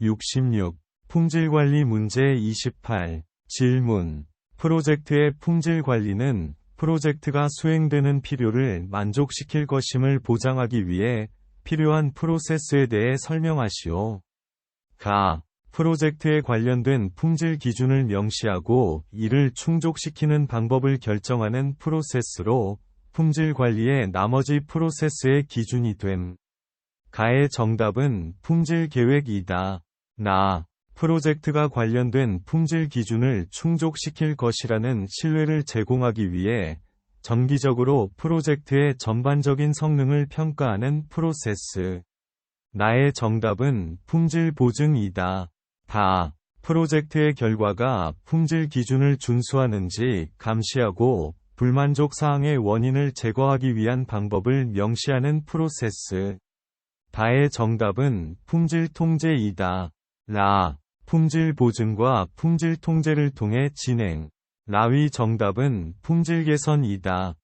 66. 품질관리 문제 28. 질문. 프로젝트의 품질 관리는 프로젝트가 수행되는 필요를 만족시킬 것임을 보장하기 위해 필요한 프로세스에 대해 설명하시오. 가. 프로젝트에 관련된 품질 기준을 명시하고 이를 충족시키는 방법을 결정하는 프로세스로 품질 관리의 나머지 프로세스의 기준이 됨. 가의 정답은 품질 계획이다. 나. 프로젝트가 관련된 품질 기준을 충족시킬 것이라는 신뢰를 제공하기 위해 정기적으로 프로젝트의 전반적인 성능을 평가하는 프로세스. 나의 정답은 품질 보증이다. 다. 프로젝트의 결과가 품질 기준을 준수하는지 감시하고 불만족 사항의 원인을 제거하기 위한 방법을 명시하는 프로세스. 다의 정답은 품질 통제이다. 라. 품질 보증과 품질 통제를 통해 진행. 라위 정답은 품질 개선이다.